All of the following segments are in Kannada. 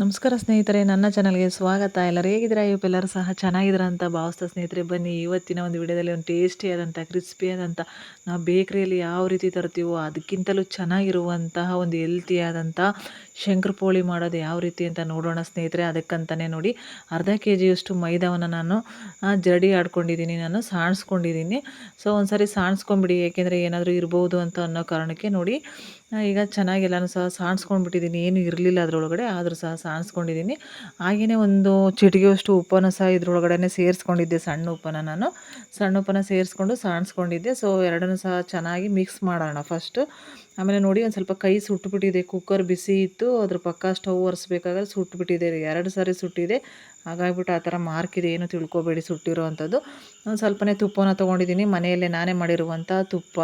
ನಮಸ್ಕಾರ ಸ್ನೇಹಿತರೆ, ನನ್ನ ಚಾನಲ್ಗೆ ಸ್ವಾಗತ. ಎಲ್ಲರೂ ಹೇಗಿದ್ದೀರಾ? ಎಲ್ಲರೂ ಸಹ ಚೆನ್ನಾಗಿದ್ದೀರಾ ಅಂತ ಭಾವಿಸ್ತಾ ಸ್ನೇಹಿತರೆ, ಬನ್ನಿ ಇವತ್ತಿನ ಒಂದು ವಿಡಿಯೋದಲ್ಲಿ ಒಂದು ಟೇಸ್ಟಿಯಾದಂಥ ಕ್ರಿಸ್ಪಿಯಾದಂಥ ನಾವು ಬೇಕ್ರಿಯಲ್ಲಿ ಯಾವ ರೀತಿ ತರ್ತೀವೋ ಅದಕ್ಕಿಂತಲೂ ಚೆನ್ನಾಗಿರುವಂತಹ ಒಂದು ಹೆಲ್ತಿಯಾದಂಥ ಶಂಕರಪೋಳಿ ಮಾಡೋದು ಯಾವ ರೀತಿ ಅಂತ ನೋಡೋಣ ಸ್ನೇಹಿತರೆ. ಅದಕ್ಕಂತಲೇ ನೋಡಿ, ಅರ್ಧ ಕೆ ಜಿಯಷ್ಟು ಮೈದಾವನ್ನು ನಾನು ಜಡಿ ಆಡ್ಕೊಂಡಿದ್ದೀನಿ. ನಾನು ಸಾಣಿಸ್ಕೊಂಡಿದ್ದೀನಿ. ಸೊ ಒಂದು ಸಾರಿ ಸಾಣಿಸ್ಕೊಂಬಿಡಿ ಏಕೆಂದರೆ ಏನಾದರೂ ಇರ್ಬೋದು ಅಂತ ಅನ್ನೋ ಕಾರಣಕ್ಕೆ ನೋಡಿ ಈಗ ಚೆನ್ನಾಗಿ ಎಲ್ಲನೂ ಸಹ ಸಾಣಿಸ್ಕೊಂಡ್ಬಿಟ್ಟಿದ್ದೀನಿ. ಏನು ಇರಲಿಲ್ಲ ಅದರೊಳಗಡೆ, ಆದರೂ ಸಹ ಸಾಣಿಸ್ಕೊಂಡಿದ್ದೀನಿ ಹಾಗೆಯೇ ಒಂದು ಚಿಟಿಗೆಯಷ್ಟು ಉಪ್ಪನ್ನು ಸಹ ಇದ್ರೊಳಗಡೆ ಸೇರಿಸ್ಕೊಂಡಿದ್ದೆ, ಸಣ್ಣ ಉಪ್ಪನ್ನು ನಾನು. ಸಣ್ಣ ಉಪ್ಪನ್ನು ಸೇರಿಸ್ಕೊಂಡು ಸಾಣಿಸ್ಕೊಂಡಿದ್ದೆ ಸೊ ಎರಡನ್ನೂ ಸಹ ಚೆನ್ನಾಗಿ ಮಿಕ್ಸ್ ಮಾಡೋಣ ಫಸ್ಟು ಆಮೇಲೆ ನೋಡಿ ಒಂದು ಸ್ವಲ್ಪ ಕೈ ಸುಟ್ಟುಬಿಟ್ಟಿದೆ ಕುಕ್ಕರ್ ಬಿಸಿ ಇತ್ತು. ಅದ್ರ ಪಕ್ಕ ಸ್ಟವ್ ಒರೆಸ್ಬೇಕಾದ್ರೆ ಸುಟ್ಟುಬಿಟ್ಟಿದೆ ಎರಡು ಸಾರಿ ಸುಟ್ಟಿದೆ. ಹಾಗಾಗಿಬಿಟ್ಟು ಆ ಥರ ಇದೆ, ಏನು ತಿಳ್ಕೊಬೇಡಿ ಸುಟ್ಟಿರೋ ಅಂಥದ್ದು ಒಂದು ಸ್ವಲ್ಪನೇ ತುಪ್ಪನ ತೊಗೊಂಡಿದ್ದೀನಿ. ಮನೆಯಲ್ಲೇ ನಾನೇ ಮಾಡಿರುವಂಥ ತುಪ್ಪ,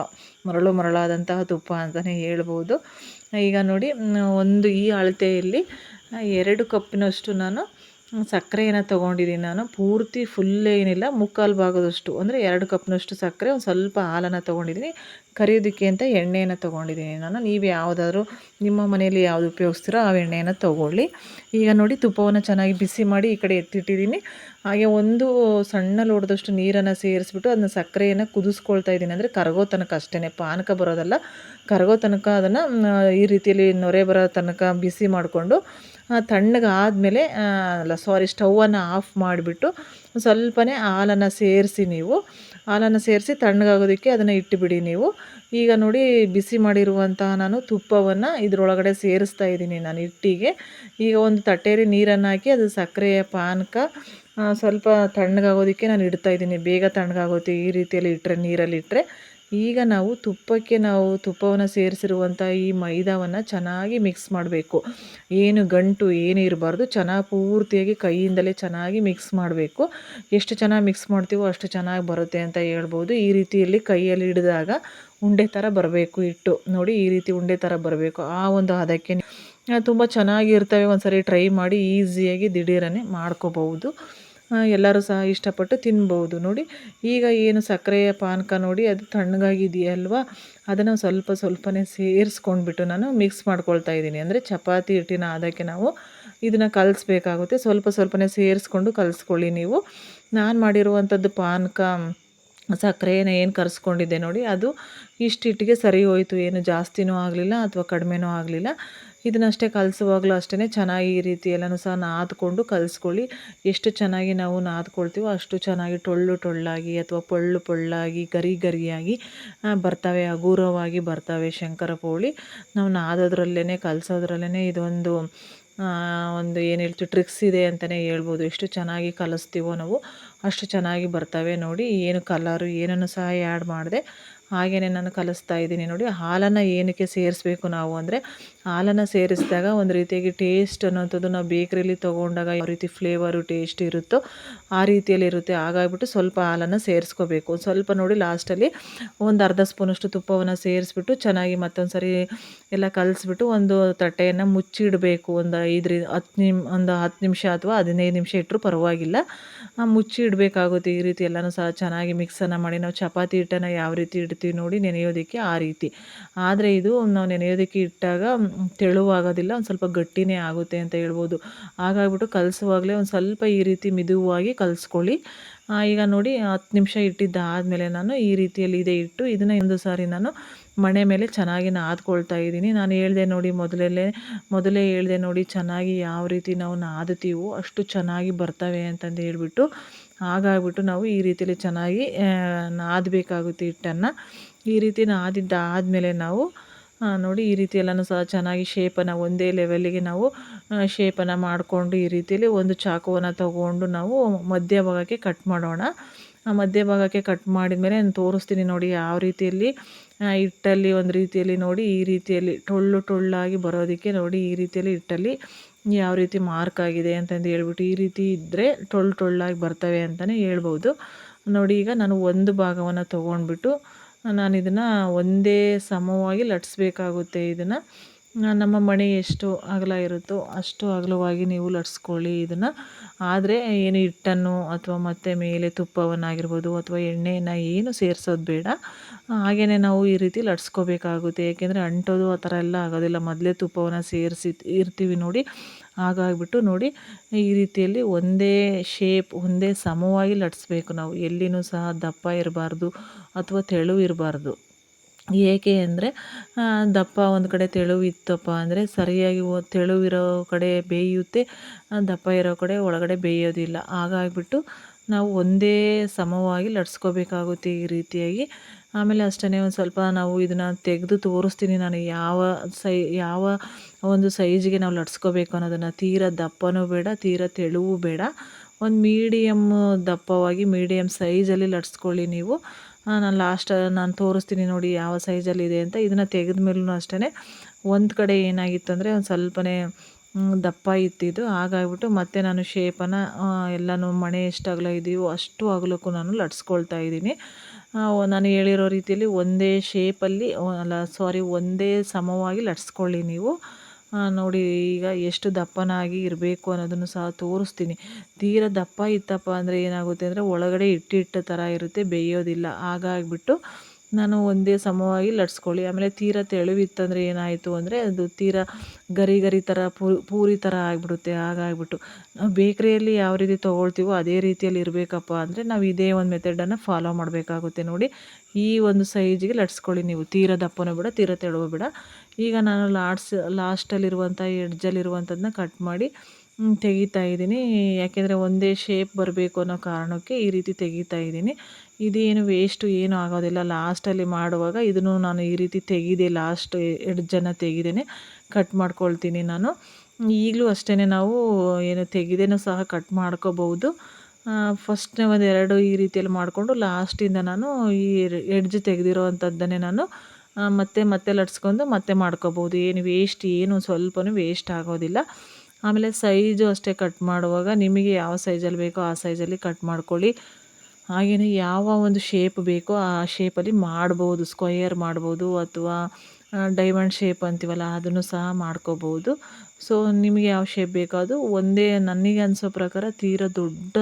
ಮರಳು ಮರಳಾದಂತಹ ತುಪ್ಪ ಅಂತಲೇ ಹೇಳ್ಬೋದು. ಈಗ ನೋಡಿ, ಒಂದು ಈ ಅಳತೆಯಲ್ಲಿ ಎರಡು ಕಪ್ಪಿನಷ್ಟು ನಾನು ಸಕ್ಕರೆಯನ್ನು ತೊಗೊಂಡಿದ್ದೀನಿ ನಾನು. ಪೂರ್ತಿ ಫುಲ್ ಏನಿಲ್ಲ, ಮುಕ್ಕಾಲು ಭಾಗದಷ್ಟು. ಅಂದರೆ ಎರಡು ಕಪ್ನಷ್ಟು ಸಕ್ಕರೆ, ಒಂದು ಸ್ವಲ್ಪ ಹಾಲನ್ನು ತೊಗೊಂಡಿದ್ದೀನಿ. ಕರಿಯೋದಕ್ಕೆ ಅಂತ ಎಣ್ಣೆಯನ್ನು ತೊಗೊಂಡಿದ್ದೀನಿ ನಾನು. ನೀವು ಯಾವುದಾದ್ರೂ ನಿಮ್ಮ ಮನೆಯಲ್ಲಿ ಯಾವುದು ಉಪಯೋಗಿಸ್ತೀರೋ ಆ ಎಣ್ಣೆಯನ್ನು ತೊಗೊಳ್ಳಿ. ಈಗ ನೋಡಿ, ತುಪ್ಪವನ್ನು ಚೆನ್ನಾಗಿ ಬಿಸಿ ಮಾಡಿ ಈ ಕಡೆ ಎತ್ತಿಟ್ಟಿದ್ದೀನಿ. ಹಾಗೆ ಒಂದು ಸಣ್ಣ ಲೋಟದಷ್ಟು ನೀರನ್ನು ಸೇರಿಸ್ಬಿಟ್ಟು ಅದನ್ನ ಸಕ್ಕರೆಯನ್ನು ಕುದಿಸ್ಕೊಳ್ತಾ ಇದ್ದೀನಿ. ಅಂದರೆ ಕರಗೋ ತನಕ ಅಷ್ಟೇ ಪಾನಕ ಬರೋದಲ್ಲ. ಕರಗೋ ತನಕ ಅದನ್ನು ಈ ರೀತಿಯಲ್ಲಿ ನೊರೆ ಬರೋ ತನಕ ಬಿಸಿ ಮಾಡಿಕೊಂಡು ತಣ್ಣಗೆ ಆದಮೇಲೆ ಅಲ್ಲ ಸಾರಿ ಸ್ಟವನ್ನು ಆಫ್ ಮಾಡಿಬಿಟ್ಟು ಸ್ವಲ್ಪನೇ ಹಾಲನ್ನು ಸೇರಿಸಿ ನೀವು, ಹಾಲನ್ನು ಸೇರಿಸಿ ತಣ್ಣಗಾಗೋದಕ್ಕೆ ಅದನ್ನು ಇಟ್ಟುಬಿಡಿ ನೀವು. ಈಗ ನೋಡಿ, ಬಿಸಿ ಮಾಡಿರುವಂತಹ ನಾನು ತುಪ್ಪವನ್ನು ಇದರೊಳಗಡೆ ಸೇರಿಸ್ತಾ ಇದ್ದೀನಿ ನಾನು ಇಟ್ಟಿಗೆ ಈಗ ಒಂದು ತಟ್ಟೆಯಲ್ಲಿ ನೀರನ್ನು ಹಾಕಿ ಅದು ಸಕ್ಕರೆಯ ಪಾನಕ ಸ್ವಲ್ಪ ತಣ್ಣಗಾಗೋದಕ್ಕೆ ನಾನು ಇಡ್ತಾ ಇದ್ದೀನಿ. ಬೇಗ ತಣ್ಣಗಾಗುತ್ತೆ ಈ ರೀತಿಯಲ್ಲಿ ಇಟ್ಟರೆ ನೀರಲ್ಲಿ ಇಟ್ಟರೆ ಈಗ ನಾವು ತುಪ್ಪಕ್ಕೆ ನಾವು ತುಪ್ಪವನ್ನು ಸೇರಿಸಿರುವಂಥ ಈ ಮೈದಾವನ್ನು ಚೆನ್ನಾಗಿ ಮಿಕ್ಸ್ ಮಾಡಬೇಕು. ಏನು ಗಂಟು ಏನು ಇರಬಾರ್ದು ಚೆನ್ನಾಗಿ ಪೂರ್ತಿಯಾಗಿ ಕೈಯಿಂದಲೇ ಚೆನ್ನಾಗಿ ಮಿಕ್ಸ್ ಮಾಡಬೇಕು. ಎಷ್ಟು ಚೆನ್ನಾಗಿ ಮಿಕ್ಸ್ ಮಾಡ್ತೀವೋ ಅಷ್ಟು ಚೆನ್ನಾಗಿ ಬರುತ್ತೆ ಅಂತ ಹೇಳ್ಬೋದು. ಈ ರೀತಿಯಲ್ಲಿ ಕೈಯಲ್ಲಿ ಹಿಡಿದಾಗ ಉಂಡೆ ಥರ ಬರಬೇಕು ಇಟ್ಟು ನೋಡಿ ಈ ರೀತಿ ಉಂಡೆ ಥರ ಬರಬೇಕು. ಆ ಒಂದು ಹದಕ್ಕೆ ತುಂಬ ಚೆನ್ನಾಗಿರ್ತವೆ ಒಂದು ಸರಿ ಟ್ರೈ ಮಾಡಿ ಈಸಿಯಾಗಿ ದಿಢೀರನೇ ಮಾಡ್ಕೋಬಹುದು. ಎಲ್ಲರೂ ಸಹ ಇಷ್ಟಪಟ್ಟು ತಿನ್ಬೋದು. ನೋಡಿ, ಈಗ ಏನು ಸಕ್ಕರೆಯ ಪಾನಕ ನೋಡಿ, ಅದು ತಣ್ಣಗಾಗಿದೆಯಲ್ವಾ? ಅದನ್ನು ಸ್ವಲ್ಪ ಸ್ವಲ್ಪನೇ ಸೇರಿಸ್ಕೊಂಡ್ಬಿಟ್ಟು ನಾನು ಮಿಕ್ಸ್ ಮಾಡ್ಕೊಳ್ತಾ ಇದ್ದೀನಿ. ಅಂದರೆ ಚಪಾತಿ ಹಿಟ್ಟಿನ ಅದಕ್ಕೆ ನಾವು ಇದನ್ನು ಕಲಿಸ್ಬೇಕಾಗುತ್ತೆ. ಸ್ವಲ್ಪ ಸ್ವಲ್ಪನೇ ಸೇರಿಸ್ಕೊಂಡು ಕಲಿಸ್ಕೊಳ್ಳಿ ನೀವು. ನಾನು ಮಾಡಿರುವಂಥದ್ದು ಪಾನಕ, ಸಕ್ಕರೆನ ಏನು ಕರೆಸ್ಕೊಂಡಿದ್ದೆ ನೋಡಿ, ಅದು ಇಷ್ಟಿಟ್ಟಿಗೆ ಸರಿ ಹೋಯಿತು. ಏನು ಜಾಸ್ತಿನೂ ಆಗಲಿಲ್ಲ ಅಥವಾ ಕಡಿಮೆನೂ ಆಗಲಿಲ್ಲ. ಇದನ್ನಷ್ಟೇ ಕಲಿಸುವಾಗಲೂ ಅಷ್ಟೇ ಚೆನ್ನಾಗಿ ಈ ರೀತಿ ಎಲ್ಲನೂ ಸಹ ನಾದ್ಕೊಂಡು ಕಲಿಸ್ಕೊಳ್ಳಿ. ಎಷ್ಟು ಚೆನ್ನಾಗಿ ನಾವು ನಾದ್ಕೊಳ್ತೀವೋ ಅಷ್ಟು ಚೆನ್ನಾಗಿ ಟೊಳ್ಳು ಟೊಳ್ಳಾಗಿ ಅಥವಾ ಪೊಳ್ಳು ಪೊಳ್ಳಾಗಿ, ಗರಿ ಗರಿಯಾಗಿ ಬರ್ತವೆ ಹಗುರವಾಗಿ ಬರ್ತವೆ ಶಂಕರ ಪೋಳಿ. ನಾವು ನಾದೋದ್ರಲ್ಲೇ ಕಲಿಸೋದ್ರಲ್ಲೇ ಇದೊಂದು ಒಂದು ಏನು ಹೇಳ್ತೀವಿ ಟ್ರಿಕ್ಸ್ ಇದೆ ಅಂತಲೇ ಹೇಳ್ಬೋದು. ಎಷ್ಟು ಚೆನ್ನಾಗಿ ಕಲಿಸ್ತೀವೋ ನಾವು ಅಷ್ಟು ಚೆನ್ನಾಗಿ ಬರ್ತವೆ ನೋಡಿ. ಏನು ಕಲರು ಏನನ್ನು ಸಹ ಆ್ಯಡ್ ಮಾಡಿದೆ. ಹಾಗೆಯೇ ನಾನು ಕಲಿಸ್ತಾ ಇದ್ದೀನಿ ನೋಡಿ, ಹಾಲನ್ನು ಏನಕ್ಕೆ ಸೇರಿಸ್ಬೇಕು ನಾವು ಅಂದರೆ, ಹಾಲನ್ನು ಸೇರಿಸಿದಾಗ ಒಂದು ರೀತಿಯಾಗಿ ಟೇಸ್ಟ್ ಅನ್ನೋಂಥದ್ದು ನಾವು ಬೇಕ್ರಿಲಿ ತೊಗೊಂಡಾಗ ಯಾವ ರೀತಿ ಫ್ಲೇವರು ಟೇಸ್ಟ್ ಇರುತ್ತೋ ಆ ರೀತಿಯಲ್ಲಿ ಇರುತ್ತೆ. ಹಾಗಾಗ್ಬಿಟ್ಟು ಸ್ವಲ್ಪ ಹಾಲನ್ನು ಸೇರಿಸ್ಕೋಬೇಕು. ಸ್ವಲ್ಪ ನೋಡಿ ಲಾಸ್ಟಲ್ಲಿ ಒಂದು ಅರ್ಧ ಸ್ಪೂನಷ್ಟು ತುಪ್ಪವನ್ನು ಸೇರಿಸ್ಬಿಟ್ಟು ಚೆನ್ನಾಗಿ ಮತ್ತೊಂದು ಸರಿ ಎಲ್ಲ ಕಲಿಸ್ಬಿಟ್ಟು ಒಂದು ತಟ್ಟೆಯನ್ನು ಮುಚ್ಚಿಡಬೇಕು. ಒಂದು ಐದರಿ, ಹತ್ತು ನಿಮ್, ಒಂದು ಹತ್ತು ನಿಮಿಷ ಅಥವಾ ಹದಿನೈದು ನಿಮಿಷ ಇಟ್ಟರು ಪರವಾಗಿಲ್ಲ. ಮುಚ್ಚಿ ಇಡಬೇಕಾಗುತ್ತೆ ಈ ರೀತಿ ಎಲ್ಲನೂ ಸಹ ಚೆನ್ನಾಗಿ ಮಿಕ್ಸನ್ನು ಮಾಡಿ. ನಾವು ಚಪಾತಿ ಹಿಟ್ಟನ್ನು ಯಾವ ರೀತಿ ಇಡ್ತೀವಿ ನೋಡಿ ನೆನೆಯೋದಕ್ಕೆ ಆ ರೀತಿ. ಆದರೆ ಇದು ನಾವು ನೆನೆಯೋದಕ್ಕೆ ಇಟ್ಟಾಗ ತೆಳುವಾಗೋದಿಲ್ಲ, ಒಂದು ಸ್ವಲ್ಪ ಗಟ್ಟಿನೇ ಆಗುತ್ತೆ ಅಂತ ಹೇಳ್ಬೋದು. ಹಾಗಾಗ್ಬಿಟ್ಟು ಕಲಸುವಾಗಲೇ ಒಂದು ಸ್ವಲ್ಪ ಈ ರೀತಿ ಮಿದುವಾಗಿ ಕಲಿಸ್ಕೊಳ್ಳಿ. ಈಗ ನೋಡಿ ಹತ್ತು ನಿಮಿಷ ಇಟ್ಟಿದ್ದಾದಮೇಲೆ ನಾನು ಈ ರೀತಿಯಲ್ಲಿ ಇದೆ ಇಟ್ಟು ಇದನ್ನು ಒಂದು ಸಾರಿ ನಾನು ಮಣೆ ಮೇಲೆ ಚೆನ್ನಾಗಿ ನಾದ್ಕೊಳ್ತಾ ಇದ್ದೀನಿ. ನಾನು ಹೇಳಿದೆ ನೋಡಿ ಮೊದಲಲ್ಲೇ, ಮೊದಲೇ ಹೇಳಿದೆ ನೋಡಿ ಚೆನ್ನಾಗಿ ಯಾವ ರೀತಿ ನಾವು ನಾದುತ್ತೀವೋ ಅಷ್ಟು ಚೆನ್ನಾಗಿ ಬರ್ತವೆ ಅಂತಂದು ಹೇಳ್ಬಿಟ್ಟು ಹಾಗಾಗ್ಬಿಟ್ಟು ನಾವು ಈ ರೀತಿಯಲ್ಲಿ ಚೆನ್ನಾಗಿ ನಾದಬೇಕಾಗುತ್ತೆ ಹಿಟ್ಟನ್ನು. ಈ ರೀತಿ ನಾದಿದ್ದಾದಮೇಲೆ ನಾವು ನೋಡಿ ಈ ರೀತಿ ಎಲ್ಲನೂ ಸಹ ಚೆನ್ನಾಗಿ ಶೇಪನ್ನು ಒಂದೇ ಲೆವೆಲ್ಲಿಗೆ ನಾವು ಶೇಪನ್ನು ಮಾಡಿಕೊಂಡು ಈ ರೀತಿಯಲ್ಲಿ ಒಂದು ಚಾಕುವನ್ನು ತಗೊಂಡು ನಾವು ಮಧ್ಯಭಾಗಕ್ಕೆ ಕಟ್ ಮಾಡೋಣ. ಮಧ್ಯಭಾಗಕ್ಕೆ ಕಟ್ ಮಾಡಿದ ಮೇಲೆ ನಾನು ತೋರಿಸ್ತೀನಿ ನೋಡಿ ಯಾವ ರೀತಿಯಲ್ಲಿ ಹಿಟ್ಟಲ್ಲಿ ಒಂದು ರೀತಿಯಲ್ಲಿ ನೋಡಿ ಈ ರೀತಿಯಲ್ಲಿ ಟೊಳ್ಳು ಟೊಳ್ಳಾಗಿ ಬರೋದಕ್ಕೆ ನೋಡಿ ಈ ರೀತಿಯಲ್ಲಿ ಹಿಟ್ಟಲ್ಲಿ ಯಾವ ರೀತಿ ಮಾರ್ಕ್ ಆಗಿದೆ ಅಂತಂದು ಹೇಳ್ಬಿಟ್ಟು ಈ ರೀತಿ ಇದ್ದರೆ ಟೊಳ್ಳು ಟೊಳ್ಳಾಗಿ ಬರ್ತವೆ ಅಂತಲೇ ಹೇಳ್ಬೋದು. ನೋಡಿ, ಈಗ ನಾನು ಒಂದು ಭಾಗವನ್ನು ತೊಗೊಂಡ್ಬಿಟ್ಟು ನಾನು ಇದನ್ನು ಒಂದೇ ಸಮವಾಗಿ ಲಟ್ಸ್ಬೇಕಾಗುತ್ತೆ ಇದನ್ನು. ನಮ್ಮ ಮಣೆ ಎಷ್ಟು ಅಗಲ ಇರುತ್ತೋ ಅಷ್ಟು ಅಗಲವಾಗಿ ನೀವು ಲಟ್ಸ್ಕೊಳ್ಳಿ ಇದನ್ನು. ಆದರೆ ಏನು ಹಿಟ್ಟನ್ನು ಅಥವಾ ಮತ್ತೆ ಮೇಲೆ ತುಪ್ಪವನ್ನಾಗಿರ್ಬೋದು ಅಥವಾ ಎಣ್ಣೆಯನ್ನು ಏನು ಸೇರಿಸೋದು ಬೇಡ. ಹಾಗೆಯೇ ನಾವು ಈ ರೀತಿ ಲಟ್ಸ್ಕೋಬೇಕಾಗುತ್ತೆ. ಏಕೆಂದರೆ ಅಂಟೋದು ಆ ಥರ ಎಲ್ಲ ಆಗೋದಿಲ್ಲ. ಮೊದಲೇ ತುಪ್ಪವನ್ನು ಸೇರಿಸಿ ಇರ್ತೀವಿ ನೋಡಿ. ಹಾಗಾಗಿಬಿಟ್ಟು ನೋಡಿ, ಈ ರೀತಿಯಲ್ಲಿ ಒಂದೇ ಶೇಪ್ ಒಂದೇ ಸಮವಾಗಿ ಲಟ್ಸ್ಬೇಕು ನಾವು. ಎಲ್ಲಿನೂ ಸಹ ದಪ್ಪ ಇರಬಾರ್ದು ಅಥವಾ ತೆಳು ಇರಬಾರ್ದು ಏಕೆ ಅಂದರೆ ದಪ್ಪ ಒಂದು ಕಡೆ ತೆಳುವಿತ್ತಪ್ಪ ಅಂದರೆ ಸರಿಯಾಗಿ ತೆಳುವಿರೋ ಕಡೆ ಬೇಯುತ್ತೆ ದಪ್ಪ ಇರೋ ಕಡೆ ಒಳಗಡೆ ಬೇಯೋದಿಲ್ಲ. ಹಾಗಾಗಿಬಿಟ್ಟು ನಾವು ಒಂದೇ ಸಮವಾಗಿ ಲಟ್ಸ್ಕೋಬೇಕಾಗುತ್ತೆ ಈ ರೀತಿಯಾಗಿ. ಆಮೇಲೆ ಅಷ್ಟೇ ಒಂದು ಸ್ವಲ್ಪ ನಾವು ಇದನ್ನು ತೆಗೆದು ತೋರಿಸ್ತೀನಿ ನಾನು ಯಾವ ಸೈ, ಯಾವ ಒಂದು ಸೈಜಿಗೆ ನಾವು ಲಟ್ಸ್ಕೋಬೇಕು ಅನ್ನೋದನ್ನು. ತೀರ ದಪ್ಪನೂ ಬೇಡ, ತೀರ ತೆಳುವೂ ಬೇಡ. ಒಂದು ಮೀಡಿಯಮ್ ದಪ್ಪವಾಗಿ ಮೀಡಿಯಮ್ ಸೈಜಲ್ಲಿ ಲಟ್ಸ್ಕೊಳ್ಳಿ ನೀವು. ನಾನು ಲಾಸ್ಟ್ ನಾನು ತೋರಿಸ್ತೀನಿ ನೋಡಿ ಯಾವ ಸೈಜಲ್ಲಿದೆ ಅಂತ. ಇದನ್ನು ತೆಗೆದ ಮೇಲೂ ಅಷ್ಟೇ ಒಂದು ಕಡೆ ಏನಾಗಿತ್ತು ಅಂದರೆ ಒಂದು ಸ್ವಲ್ಪನೇ ದಪ್ಪ ಇತ್ತಿದ್ದು. ಹಾಗಾಗ್ಬಿಟ್ಟು ಮತ್ತೆ ನಾನು ಶೇಪನ್ನು ಎಲ್ಲನೂ ಮಣೆ ಎಷ್ಟು ಇದೆಯೋ ಅಷ್ಟು ಅಗಲಕ್ಕೂ ನಾನು ಲಟ್ಸ್ಕೊಳ್ತಾ ಇದ್ದೀನಿ. ನಾನು ಹೇಳಿರೋ ರೀತಿಯಲ್ಲಿ ಒಂದೇ ಶೇಪಲ್ಲಿ ಅಲ್ಲ ಸಾರಿ ಒಂದೇ ಸಮವಾಗಿ ಲಟ್ಸ್ಕೊಳ್ಳಿ ನೀವು. ನೋಡಿ, ಈಗ ಎಷ್ಟು ದಪ್ಪನಾಗಿ ಇರಬೇಕು ಅನ್ನೋದನ್ನು ಸಹ ತೋರಿಸ್ತೀನಿ. ತೀರ ದಪ್ಪ ಇತ್ತಪ್ಪ ಅಂದರೆ ಏನಾಗುತ್ತೆ ಅಂದರೆ ಒಳಗಡೆ ಇಟ್ಟಿಟ್ಟ ಥರ ಇರುತ್ತೆ, ಬೇಯೋದಿಲ್ಲ. ಹಾಗಾಗಿಬಿಟ್ಟು ನಾನು ಒಂದೇ ಸಮವಾಗಿ ಲಟ್ಸ್ಕೊಳ್ಳಿ. ಆಮೇಲೆ ತೀರ ತೆಳುವಿತ್ತಂದರೆ ಏನಾಯಿತು ಅಂದರೆ ಅದು ತೀರ ಗರಿ ಗರಿ ಥರ ಪೂರಿ ಥರ ಆಗಿಬಿಡುತ್ತೆ. ಹಾಗಾಗಿಬಿಟ್ಟು ನಾವು ಬೇಕ್ರಿಯಲ್ಲಿ ಯಾವ ರೀತಿ ತೊಗೊಳ್ತೀವೋ ಅದೇ ರೀತಿಯಲ್ಲಿ ಇರಬೇಕಪ್ಪ ಅಂದರೆ ನಾವು ಇದೇ ಒಂದು ಮೆಥಡನ್ನು ಫಾಲೋ ಮಾಡಬೇಕಾಗುತ್ತೆ ನೋಡಿ. ಈ ಒಂದು ಸೈಜಿಗೆ ಲಟ್ಸ್ಕೊಳ್ಳಿ ನೀವು. ತೀರ ದಪ್ಪನೂ ಬಿಡ, ತೀರ ತೆಳುವ ಬೇಡ. ಈಗ ನಾನು ಲಾಡ್ಸ್ ಲಾಸ್ಟಲ್ಲಿರುವಂಥ ಎಡ್ಜಲ್ಲಿರುವಂಥದ್ದನ್ನ ಕಟ್ ಮಾಡಿ ತೆಗಿತಾ ಇದ್ದೀನಿ. ಯಾಕೆಂದರೆ ಒಂದೇ ಶೇಪ್ ಬರಬೇಕು ಅನ್ನೋ ಕಾರಣಕ್ಕೆ ಈ ರೀತಿ ತೆಗಿತಾ ಇದ್ದೀನಿ. ಇದೇನು ವೇಸ್ಟು ಏನೂ ಆಗೋದಿಲ್ಲ. ಲಾಸ್ಟಲ್ಲಿ ಮಾಡುವಾಗ ಇದನ್ನು ನಾನು ಈ ರೀತಿ ತೆಗೆದೆ ಲಾಸ್ಟ್ ಎಡ್ಜನ್ನು ತೆಗೆದೇನೆ ಕಟ್ ಮಾಡ್ಕೊಳ್ತೀನಿ ನಾನು. ಈಗಲೂ ಅಷ್ಟೇ ನಾವು ಏನು ತೆಗೆದೇನೂ ಸಹ ಕಟ್ ಮಾಡ್ಕೋಬಹುದು. ಫಸ್ಟ್ನೇ ಒಂದು ಎರಡು ಈ ರೀತಿಯಲ್ಲಿ ಮಾಡಿಕೊಂಡು ಲಾಸ್ಟಿಂದ ನಾನು ಈ ಎಡ್ಜ್ ತೆಗೆದಿರೋ ಅಂಥದ್ದನ್ನೇ ನಾನು ಮತ್ತೆ ಮತ್ತೆ ಲಟ್ಸ್ಕೊಂಡು ಮತ್ತೆ ಮಾಡ್ಕೋಬೋದು. ಏನು ವೇಸ್ಟ್ ಏನು ಸ್ವಲ್ಪನೂ ವೇಸ್ಟ್ ಆಗೋದಿಲ್ಲ. ಆಮೇಲೆ ಸೈಜು ಅಷ್ಟೇ ಕಟ್ ಮಾಡುವಾಗ ನಿಮಗೆ ಯಾವ ಸೈಜಲ್ಲಿ ಬೇಕೋ ಆ ಸೈಜಲ್ಲಿ ಕಟ್ ಮಾಡ್ಕೊಳ್ಳಿ. ಹಾಗೆಯೇ ಯಾವ ಒಂದು ಶೇಪ್ ಬೇಕೋ ಆ ಶೇಪಲ್ಲಿ ಮಾಡ್ಬೋದು ಸ್ಕ್ವಯರ್ ಮಾಡ್ಬೋದು ಅಥವಾ ಡೈಮಂಡ್ ಶೇಪ್ ಅಂತೀವಲ್ಲ ಅದನ್ನು ಸಹ ಮಾಡ್ಕೋಬೋದು. ಸೊ ನಿಮಗೆ ಯಾವ ಶೇಪ್ ಬೇಕೋ ಅದು ಒಂದೇ, ನನಗೆ ಅನಿಸೋ ಪ್ರಕಾರ ತೀರಾ ದೊಡ್ಡ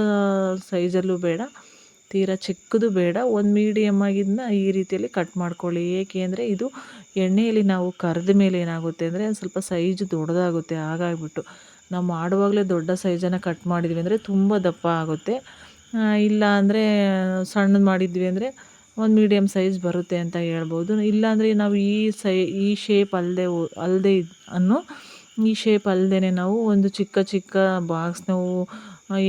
ಸೈಜಲ್ಲೂ ಬೇಡ. ತೀರ ಚಿಕ್ಕದು ಬೇಡ. ಒಂದು ಮೀಡಿಯಮ್ ಆಗಿದ್ದನ್ನ ಈ ರೀತಿಯಲ್ಲಿ ಕಟ್ ಮಾಡ್ಕೊಳ್ಳಿ. ಏಕೆ ಅಂದರೆ ಇದು ಎಣ್ಣೆಯಲ್ಲಿ ನಾವು ಕರೆದ ಮೇಲೆ ಏನಾಗುತ್ತೆ ಅಂದರೆ ಒಂದು ಸ್ವಲ್ಪ ಸೈಜ್ ದೊಡ್ಡದಾಗುತ್ತೆ. ಹಾಗಾಗಿಬಿಟ್ಟು ನಾವು ಮಾಡುವಾಗಲೇ ದೊಡ್ಡ ಸೈಜನ್ನು ಕಟ್ ಮಾಡಿದ್ವಿ ಅಂದರೆ ತುಂಬ ದಪ್ಪ ಆಗುತ್ತೆ. ಇಲ್ಲ ಅಂದರೆ ಸಣ್ಣದು ಮಾಡಿದ್ವಿ ಅಂದರೆ ಒಂದು ಮೀಡಿಯಮ್ ಸೈಜ್ ಬರುತ್ತೆ ಅಂತ ಹೇಳ್ಬೋದು. ಇಲ್ಲಾಂದರೆ ನಾವು ಈ ಸೈ, ಈ ಶೇಪ್ ಅಲ್ಲದೆ ಅಲ್ಲದೆ ಅನ್ನು ಈ ಶೇಪ್ ಅಲ್ಲದೇ ನಾವು ಒಂದು ಚಿಕ್ಕ ಚಿಕ್ಕ ಬಾಕ್ಸ್ ನಾವು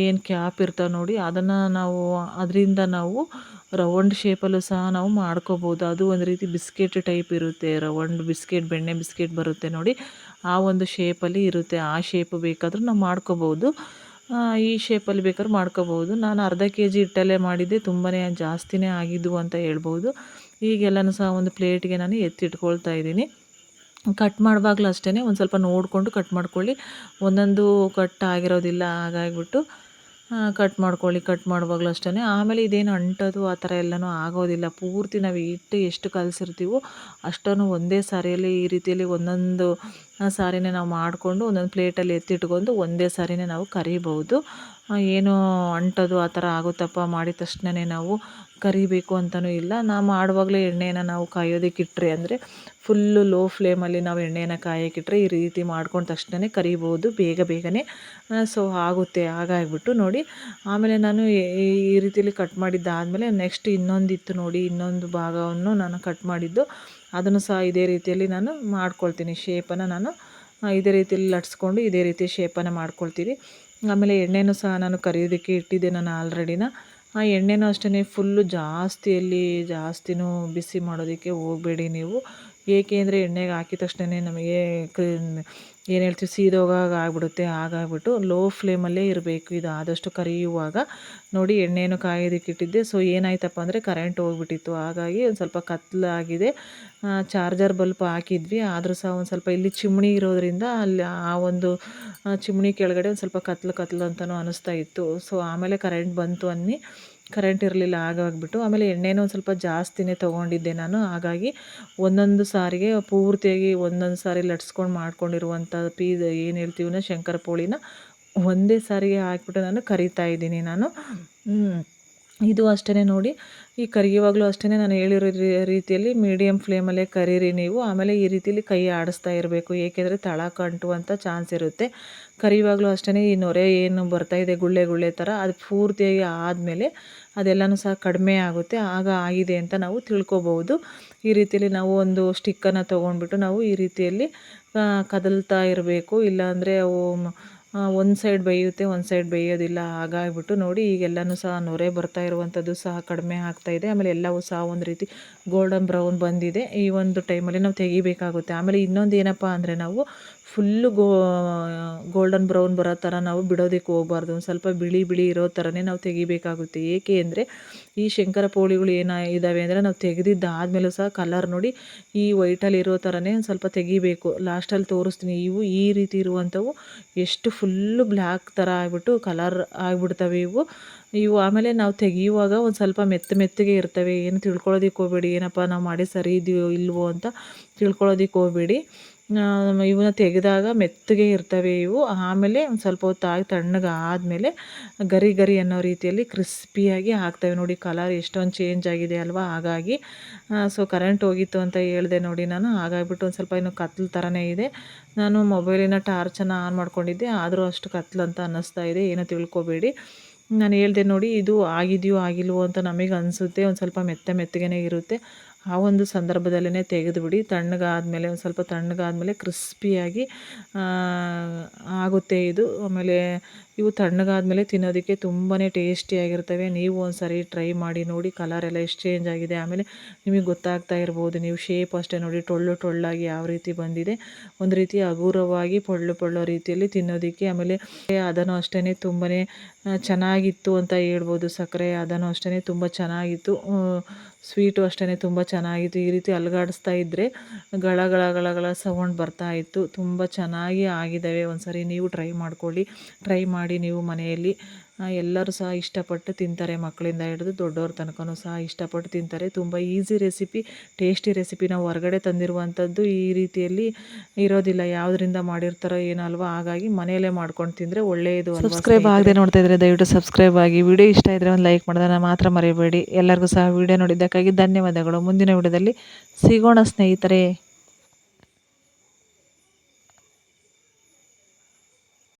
ಏನು ಕ್ಯಾಪ್ ಇರ್ತಾವೆ ನೋಡಿ, ಅದನ್ನು ನಾವು, ಅದರಿಂದ ನಾವು ರೌಂಡ್ ಶೇಪಲ್ಲೂ ಸಹ ನಾವು ಮಾಡ್ಕೋಬೋದು. ಅದು ಒಂದು ರೀತಿ ಬಿಸ್ಕೆಟ್ ಟೈಪ್ ಇರುತ್ತೆ, ರೌಂಡ್ ಬಿಸ್ಕೆಟ್, ಬೆಣ್ಣೆ ಬಿಸ್ಕೆಟ್ ಬರುತ್ತೆ ನೋಡಿ, ಆ ಒಂದು ಶೇಪಲ್ಲಿ ಇರುತ್ತೆ. ಆ ಶೇಪ್ ಬೇಕಾದರೂ ನಾವು ಮಾಡ್ಕೋಬೋದು. ಈ ಶೇಪಲ್ಲಿ ಬೇಕಾದ್ರೂ ಮಾಡ್ಕೋಬೋದು. ನಾನು ಅರ್ಧ ಕೆ ಜಿ ಹಿಟ್ಟಲ್ಲೇ ಮಾಡಿದ್ದೆ ತುಂಬಾ ಜಾಸ್ತಿನೇ ಆಗಿದ್ದು ಅಂತ ಹೇಳ್ಬೋದು. ಈಗೆಲ್ಲನೂ ಸಹ ಒಂದು ಪ್ಲೇಟ್ಗೆ ನಾನು ಎತ್ತಿಟ್ಕೊಳ್ತಾ ಇದ್ದೀನಿ. ಕಟ್ ಮಾಡುವಾಗಲೂ ಅಷ್ಟೇ ಒಂದು ಸ್ವಲ್ಪ ನೋಡಿಕೊಂಡು ಕಟ್ ಮಾಡ್ಕೊಳ್ಳಿ. ಒಂದೊಂದು ಕಟ್ ಆಗಿರೋದಿಲ್ಲ, ಹಾಗಾಗಿಬಿಟ್ಟು ಕಟ್ ಮಾಡ್ಕೊಳ್ಳಿ, ಕಟ್ ಮಾಡುವಾಗಲೂ ಅಷ್ಟೇ ಆಮೇಲೆ ಇದೇನು ಅಂಟೋದು, ಆ ಥರ ಎಲ್ಲನೂ ಆಗೋದಿಲ್ಲ. ಪೂರ್ತಿ ನಾವು ಹಿಟ್ಟು ಎಷ್ಟು ಕಲಸಿರ್ತೀವೋ ಅಷ್ಟನ್ನು ಒಂದೇ ಸಾರಿಯಲ್ಲಿ ಈ ರೀತಿಯಲ್ಲಿ ಒಂದೊಂದು ಸಾರಿನೇ ನಾವು ಮಾಡಿಕೊಂಡು ಒಂದೊಂದು ಪ್ಲೇಟಲ್ಲಿ ಎತ್ತಿಟ್ಕೊಂಡು ಒಂದೇ ಸಾರಿನೇ ನಾವು ಕರಿಬೋದು ಏನು ಅಂಟೋದು ಆ ಥರ ಆಗುತ್ತಪ್ಪ ಮಾಡಿದ ತಕ್ಷಣನೇ ನಾವು ಕರಿಬೇಕು ಅಂತಲೂ ಇಲ್ಲ. ನಾವು ಮಾಡುವಾಗಲೇ ಎಣ್ಣೆನ ನಾವು ಕಾಯೋದಕ್ಕಿಟ್ರೆ ಅಂದರೆ ಫುಲ್ಲು ಲೋ ಫ್ಲೇಮಲ್ಲಿ ನಾವು ಎಣ್ಣೆನ ಕಾಯೋಕ್ಕಿಟ್ರೆ ಈ ರೀತಿ ಮಾಡ್ಕೊಂಡ ತಕ್ಷಣನೇ ಕರಿಬೋದು ಬೇಗ ಬೇಗನೆ. ಸೊ ಆಗುತ್ತೆ, ಹಾಗಾಗಿಬಿಟ್ಟು ನೋಡಿ. ಆಮೇಲೆ ನಾನು ಈ ರೀತಿಯಲ್ಲಿ ಕಟ್ ಮಾಡಿದ್ದಾದಮೇಲೆ ನೆಕ್ಸ್ಟ್ ಇನ್ನೊಂದಿತ್ತು ನೋಡಿ, ಇನ್ನೊಂದು ಭಾಗವನ್ನು ನಾನು ಕಟ್ ಮಾಡಿದ್ದು. ಅದನ್ನು ಸಹ ಇದೇ ರೀತಿಯಲ್ಲಿ ನಾನು ಮಾಡ್ಕೊಳ್ತೀನಿ. ಶೇಪನ್ನು ನಾನು ಇದೇ ರೀತಿಯಲ್ಲಿ ಲಟ್ಸ್ಕೊಂಡು ಇದೇ ರೀತಿ ಶೇಪನ್ನು ಮಾಡ್ಕೊಳ್ತೀನಿ ಆಮೇಲೆ ಎಣ್ಣೆನೂ ಸಹ ನಾನು ಕರಿಯೋದಕ್ಕೆ ಇಟ್ಟಿದ್ದೆ ನಾನು ಆಲ್ರೆಡಿನ ಆ ಎಣ್ಣೆನೂ ಅಷ್ಟೇ ಫುಲ್ಲು ಜಾಸ್ತಿಯಲ್ಲಿ ಜಾಸ್ತಿನೂ ಬಿಸಿ ಮಾಡೋದಕ್ಕೆ ಹೋಗಬೇಡಿ ನೀವು. ಏಕೆ ಅಂದರೆ ಎಣ್ಣೆಗೆ ಹಾಕಿದ ತಕ್ಷಣವೇ ನಮಗೆ ಏನು ಹೇಳ್ತೀವಿ, ಸೀದೋಗಾಗ ಆಗ್ಬಿಡುತ್ತೆ. ಹಾಗಾಗ್ಬಿಟ್ಟು ಲೋ ಫ್ಲೇಮಲ್ಲೇ ಇರಬೇಕು. ಇದು ಆದಷ್ಟು ಕರಿಯುವಾಗ ನೋಡಿ ಎಣ್ಣೆಯನ್ನು ಕಾಯೋದಕ್ಕೆ ಇಟ್ಟಿದ್ದೆ. ಸೊ ಏನಾಯ್ತಪ್ಪ ಅಂದರೆ ಕರೆಂಟ್ ಹೋಗ್ಬಿಟ್ಟಿತ್ತು. ಹಾಗಾಗಿ ಒಂದು ಸ್ವಲ್ಪ ಕತ್ಲಾಗಿದೆ. ಚಾರ್ಜರ್ ಬಲ್ಪ್ ಹಾಕಿದ್ವಿ. ಆದರೂ ಸಹ ಒಂದು ಸ್ವಲ್ಪ ಇಲ್ಲಿ ಚಿಮಣಿ ಇರೋದರಿಂದ ಅಲ್ಲಿ ಆ ಒಂದು ಚಿಮಣಿ ಕೆಳಗಡೆ ಒಂದು ಸ್ವಲ್ಪ ಕತ್ಲು ಕತ್ಲು ಅಂತಲೂ ಅನ್ನಿಸ್ತಾ ಇತ್ತು. ಸೊ ಆಮೇಲೆ ಕರೆಂಟ್ ಬಂತು ಅನ್ನಿ. ಕರೆಂಟ್ ಇರಲಿಲ್ಲ, ಆಗಾಗ್ಬಿಟ್ಟು ಆಮೇಲೆ ಎಣ್ಣೆನೂ ಒಂದು ಸ್ವಲ್ಪ ಜಾಸ್ತಿನೇ ತೊಗೊಂಡಿದ್ದೆ ನಾನು. ಹಾಗಾಗಿ ಒಂದೊಂದು ಸಾರಿಗೆ ಪೂರ್ತಿಯಾಗಿ ಒಂದೊಂದು ಸಾರಿ ಲಟ್ಸ್ಕೊಂಡು ಮಾಡ್ಕೊಂಡಿರುವಂಥ ಪೀಸ್ ಏನು ಹೇಳ್ತೀವಿ ಶಂಕರ ಪೋಳಿನ ಒಂದೇ ಸಾರಿಗೆ ಹಾಕ್ಬಿಟ್ಟು ನಾನು ಕರಿತಾ ಇದ್ದೀನಿ ನಾನು. ಇದು ಅಷ್ಟೇ ನೋಡಿ, ಈ ಕರಿಯುವಾಗಲೂ ಅಷ್ಟೇ ನಾನು ಹೇಳಿರೋ ರೀತಿಯಲ್ಲಿ ಮೀಡಿಯಮ್ ಫ್ಲೇಮಲ್ಲೇ ಕರೀರಿ ನೀವು. ಆಮೇಲೆ ಈ ರೀತಿಯಲ್ಲಿ ಕೈ ಆಡಿಸ್ತಾ ಇರಬೇಕು. ಏಕೆಂದರೆ ತಳ ಕಂಟುವಂಥ ಚಾನ್ಸ್ ಇರುತ್ತೆ. ಕರಿಯುವಾಗಲೂ ಅಷ್ಟೇ ಈ ನೊರೆ ಏನು ಬರ್ತಾ ಇದೆ, ಗುಳ್ಳೆ ಗುಳ್ಳೆ ಥರ ಅದು ಪೂರ್ತಿಯಾಗಿ ಆದಮೇಲೆ ಅದೆಲ್ಲನೂ ಸಹ ಕಡಿಮೆ ಆಗುತ್ತೆ. ಆಗ ಆಗಿದೆ ಅಂತ ನಾವು ತಿಳ್ಕೊಬೋದು ಈ ರೀತಿಯಲ್ಲಿ ನಾವು ಒಂದು ಸ್ಟಿಕ್ಕನ್ನು ತೊಗೊಂಡ್ಬಿಟ್ಟು ನಾವು ಈ ರೀತಿಯಲ್ಲಿ ಕದಲ್ತಾ ಇರಬೇಕು. ಇಲ್ಲಾಂದರೆ ಅವು ಒಂದು ಸೈಡ್ ಬೇಯುತ್ತೆ, ಒಂದು ಸೈಡ್ ಬೇಯೋದಿಲ್ಲ, ಹಾಗಾಗ್ಬಿಟ್ಟು ನೋಡಿ ಈಗೆಲ್ಲನೂ ಸಹ ನೊರೆ ಬರ್ತಾ ಇರುವಂಥದ್ದು ಸಹ ಕಡಿಮೆ ಇದೆ. ಆಮೇಲೆ ಎಲ್ಲವೂ ಸಹ ಒಂದು ರೀತಿ ಗೋಲ್ಡನ್ ಬ್ರೌನ್ ಬಂದಿದೆ. ಈ ಒಂದು ಟೈಮಲ್ಲಿ ನಾವು ತೆಗಿಬೇಕಾಗುತ್ತೆ. ಆಮೇಲೆ ಇನ್ನೊಂದು ಏನಪ್ಪ ಅಂದರೆ ನಾವು ಫುಲ್ಲು ಗೋ, ಗೋಲ್ಡನ್ ಬ್ರೌನ್ ಬರೋ ಥರ ನಾವು ಬಿಡೋದಕ್ಕೆ ಹೋಗಬಾರ್ದು. ಒಂದು ಸ್ವಲ್ಪ ಬಿಳಿ ಬಿಳಿ ಇರೋ ಥರನೇ ನಾವು ತೆಗಿಬೇಕಾಗುತ್ತೆ. ಏಕೆ ಅಂದರೆ ಈ ಶಂಕರ ಪೋಳಿಗಳು ಏನ ಇದ್ದಾವೆ ಅಂದರೆ ನಾವು ತೆಗೆದಿದ್ದಾದ್ಮೇಲೆ ಸಹ ಕಲರ್ ನೋಡಿ ಈ ವೈಟಲ್ಲಿ ಇರೋ ಥರನೇ ಒಂದು ಸ್ವಲ್ಪ ತೆಗಿಬೇಕು. ಲಾಸ್ಟಲ್ಲಿ ತೋರಿಸ್ತೀನಿ. ಇವು ಈ ರೀತಿ ಇರುವಂಥವು ಎಷ್ಟು ಫುಲ್ಲು ಬ್ಲ್ಯಾಕ್ ಥರ ಆಗಿಬಿಟ್ಟು ಕಲರ್ ಆಗಿಬಿಡ್ತವೆ ಇವು. ಇವು ಆಮೇಲೆ ನಾವು ತೆಗೆಯುವಾಗ ಒಂದು ಸ್ವಲ್ಪ ಮೆತ್ತ ಮೆತ್ತಗೆ ಇರ್ತವೆ. ಏನು ತಿಳ್ಕೊಳ್ಳೋದಕ್ಕೆ ಹೋಗಬೇಡಿ. ಏನಪ್ಪ ನಾವು ಮಾಡಿ ಸರಿ ಇದೆಯೋ ಇಲ್ವೋ ಅಂತ ತಿಳ್ಕೊಳ್ಳೋದಕ್ಕೆ ಹೋಗಬೇಡಿ. ಇವನ್ನ ತೆಗೆದಾಗ ಮೆತ್ತಗೆ ಇರ್ತವೆ ಇವು. ಆಮೇಲೆ ಒಂದು ಸ್ವಲ್ಪ ಹೊತ್ತು ಆಗಿ ತಣ್ಣಗೆ ಆದಮೇಲೆ ಗರಿ ಗರಿ ಅನ್ನೋ ರೀತಿಯಲ್ಲಿ ಕ್ರಿಸ್ಪಿಯಾಗಿ ಹಾಕ್ತವೆ. ನೋಡಿ ಕಲರ್ ಎಷ್ಟೊಂದು ಚೇಂಜ್ ಆಗಿದೆ ಅಲ್ವಾ? ಹಾಗಾಗಿ ಸೊ ಕರೆಂಟ್ ಹೋಗಿತ್ತು ಅಂತ ಹೇಳಿದೆ ನೋಡಿ ನಾನು. ಹಾಗಾಗಿಬಿಟ್ಟು ಒಂದು ಸ್ವಲ್ಪ ಇನ್ನು ಕತ್ಲು ಥರನೇ ಇದೆ. ನಾನು ಮೊಬೈಲಿನ ಟಾರ್ಚನ್ನು ಆನ್ ಮಾಡ್ಕೊಂಡಿದ್ದೆ. ಆದರೂ ಅಷ್ಟು ಕತ್ಲು ಅಂತ ಅನ್ನಿಸ್ತಾ ಇದೆ. ಏನೋ ತಿಳ್ಕೊಬೇಡಿ. ನಾನು ಹೇಳಿದೆ ನೋಡಿ, ಇದು ಆಗಿದೆಯೋ ಆಗಿಲ್ವೋ ಅಂತ ನಮಗೆ ಅನಿಸುತ್ತೆ. ಒಂದು ಸ್ವಲ್ಪ ಮೆತ್ತ ಮೆತ್ತಗೆ ಇರುತ್ತೆ. ಆ ಒಂದು ಸಂದರ್ಭದಲ್ಲೇ ತೆಗೆದುಬಿಡಿ. ತಣ್ಣಗಾದಮೇಲೆ, ಒಂದು ಸ್ವಲ್ಪ ತಣ್ಣಗಾದಮೇಲೆ ಕ್ರಿಸ್ಪಿಯಾಗಿ ಆಗುತ್ತೆ ಇದು. ಆಮೇಲೆ ಇವು ತಣ್ಣಗಾದಮೇಲೆ ತಿನ್ನೋದಕ್ಕೆ ತುಂಬಾ ಟೇಸ್ಟಿಯಾಗಿರ್ತವೆ. ನೀವು ಒಂದು ಟ್ರೈ ಮಾಡಿ ನೋಡಿ, ಕಲರ್ ಎಲ್ಲ ಎಷ್ಟು ಚೇಂಜ್ ಆಗಿದೆ. ಆಮೇಲೆ ನಿಮಗೆ ಗೊತ್ತಾಗ್ತಾ ಇರ್ಬೋದು, ನೀವು ಶೇಪ್ ಅಷ್ಟೇ ನೋಡಿ, ಟೊಳ್ಳು ಟೊಳ್ಳಾಗಿ ಯಾವ ರೀತಿ ಬಂದಿದೆ. ಒಂದು ರೀತಿ ಹಗುರವಾಗಿ ಪೊಳ್ಳು ಪೊಳ್ಳೋ ರೀತಿಯಲ್ಲಿ ತಿನ್ನೋದಕ್ಕೆ, ಆಮೇಲೆ ಅದನ್ನು ಅಷ್ಟೇ ತುಂಬಾ ಚೆನ್ನಾಗಿತ್ತು ಅಂತ ಹೇಳ್ಬೋದು ಸಕ್ಕರೆ. ಅದನ್ನು ಅಷ್ಟೇ ತುಂಬ ಚೆನ್ನಾಗಿತ್ತು. ಸ್ವೀಟು ಅಷ್ಟೇ ತುಂಬ ಚೆನ್ನಾಗಿತ್ತು. ಈ ರೀತಿ ಅಲುಗಾಡಿಸ್ತಾ ಇದ್ದರೆ ಗಳ ಗಳ ಗಳ ಸೌಂಡ್ ಬರ್ತಾ ಇತ್ತು. ತುಂಬ ಚೆನ್ನಾಗಿ ಆಗಿದ್ದಾವೆ. ಒಂದು ಸಾರಿ ನೀವು ಟ್ರೈ ಮಾಡ್ಕೊಳ್ಳಿ. ಟ್ರೈ ಮಾಡಿ ನೀವು ಮನೆಯಲ್ಲಿ ಎಲ್ಲರೂ ಸಹ ಇಷ್ಟಪಟ್ಟು ತಿಂತಾರೆ. ಮಕ್ಕಳಿಂದ ಹಿಡಿದು ದೊಡ್ಡವ್ರ ತನಕನೂ ಸಹ ಇಷ್ಟಪಟ್ಟು ತಿಂತಾರೆ. ತುಂಬ ಈಸಿ ರೆಸಿಪಿ ಟೇಸ್ಟಿ ರೆಸಿಪಿ ನಾವು ಹೊರಗಡೆ ತಂದಿರುವಂಥದ್ದು ಈ ರೀತಿಯಲ್ಲಿ ಇರೋದಿಲ್ಲ. ಯಾವುದರಿಂದ ಮಾಡಿರ್ತಾರೋ ಏನೋ ಅಲ್ವಾ? ಹಾಗಾಗಿ ಮನೆಯಲ್ಲೇ ಮಾಡ್ಕೊಂಡು ತಿಂದರೆ ಒಳ್ಳೆಯದು ಸಬ್ಸ್ಕ್ರೈಬ್ ಆಗದೆ ನೋಡ್ತಾ ಇದ್ರೆ ದಯವಿಟ್ಟು ಸಬ್ಸ್ಕ್ರೈಬ್ ಆಗಿ. ವಿಡಿಯೋ ಇಷ್ಟ ಇದ್ದರೆ ಒಂದು ಲೈಕ್ ಮಾಡೋದನ್ನು ಮಾತ್ರ ಮರೆಯಬೇಡಿ ಎಲ್ಲರಿಗೂ ಸಹ ವಿಡಿಯೋ ನೋಡಿದ್ದಕ್ಕಾಗಿ ಧನ್ಯವಾದಗಳು. ಮುಂದಿನ ವಿಡಿಯೋದಲ್ಲಿ ಸಿಗೋಣ ಸ್ನೇಹಿತರೆ.